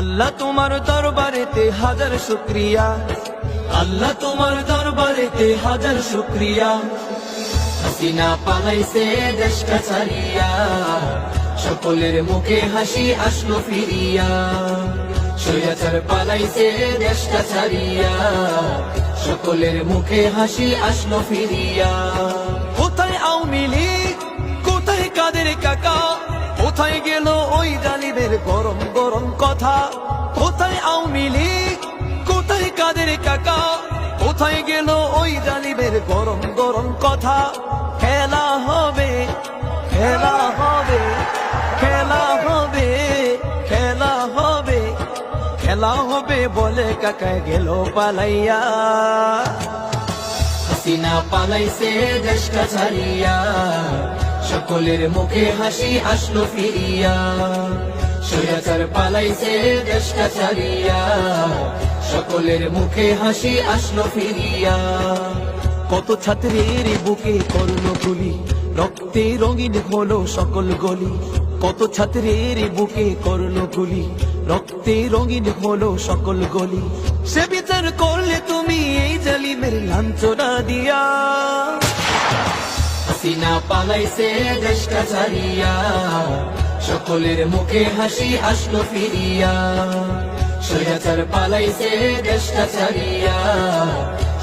আল্লাহ তোমার দরবারেতে হাজার শুক্রিয়া। আল্লাহ তোমার দরবারেতে হাজার শুক্রিয়া। হাসিনা পালাইছে দেশটা ছাড়িয়া। সকলের মুখে হাসি আসলো ফিরিয়া। সৈয়াচার পালাইছে দেশটা ছাড়িয়া। সকলের মুখে হাসি আসলো ফিরিয়া। কোথায় আওয়ামী লীগ? কোথায় কাদের কাকা? কথা, কোথায় আওয়ামী লীগ? কোথায় কাদের কাকা? কোথায় গেল ওই জালিমের গরম গরম কথা? খেলা হবে খেলা হবে খেলা হবে খেলা হবে খেলা হবে বলে কাকায় গেল পালাইয়া। হাসিনা পালাইছে দেশটা ছাড়িয়া, সকলের মুখে হাসি আসলো ফিরিয়া। সৈয়াচার পালাইছে দেশটা সকলের মুখে হাসি আসলো ফিরিয়া। কত ছাত্রের বুকে করল গুলি রক্তে রঙিন হলো সকল গলি। কত ছাত্রের বুকে করল গুলি রক্তে রঙিন হলো সকল গলি। সে বিচার করলে তুমি এই জালিমের লাঞ্ছনা দিয়া। হাসিনা পালাইছে দেশটা ছাড়িয়া। সকলের মুখে হাসি আসলো ফিরিয়া। সৈয়াচার পালাইছে, দেশটা ছাড়িয়া।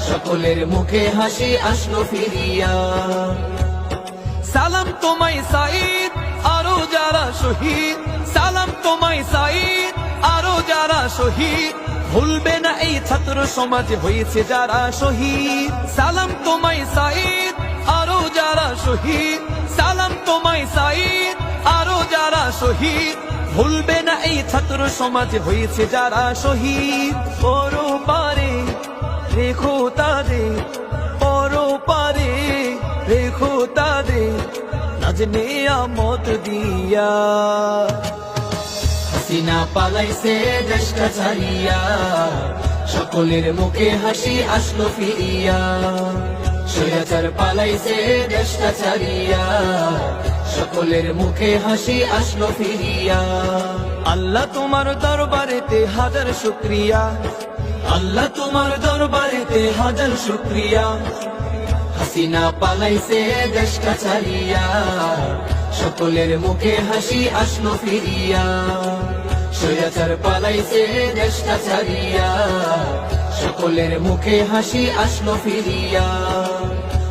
সকলের মুখে হাসি আসলো ফিরিয়া। সালাম তোমায় সাইদ আরও যারা শহীদ। সালাম তোমায় সাইদ আরও যারা শহীদ। ভুলবে না এই ছাত্র সমাজে হয়েছে যারা শহীদ। সালাম তোমায় সাইদ আরও যারা শহীদ। সালাম শহীদ। ভুলবে না এই ছাত্র সমাজে হয়েছে যারা শহীদ। পরো পারে রেখো তাদের পরো পারে রেখো তাদের নাজনে আমত দিয়া। হাসিনা পালাইছে দেশটা ছাড়িয়া, সকলের মুখে হাসি আসলো ফিরিয়া। সৈয়াচার পালাইছে দেশটা ছাড়িয়া সকলের মুখে হাসি আসলো ফিরিয়া। আল্লাহ তোমার দরবারেতে হাজার শুক্রিয়া। আল্লাহ তোমার দরবারেতে হাজার শুক্রিয়া। হাসিনা পালাইছে দেশটা ছাড়িয়া। সকলের মুখে হাসি আসলো ফিরিয়া। সৈয়াচার পালাইছে দেশটা ছাড়িয়া। সকলের মুখে হাসি আসলো ফিরিয়া।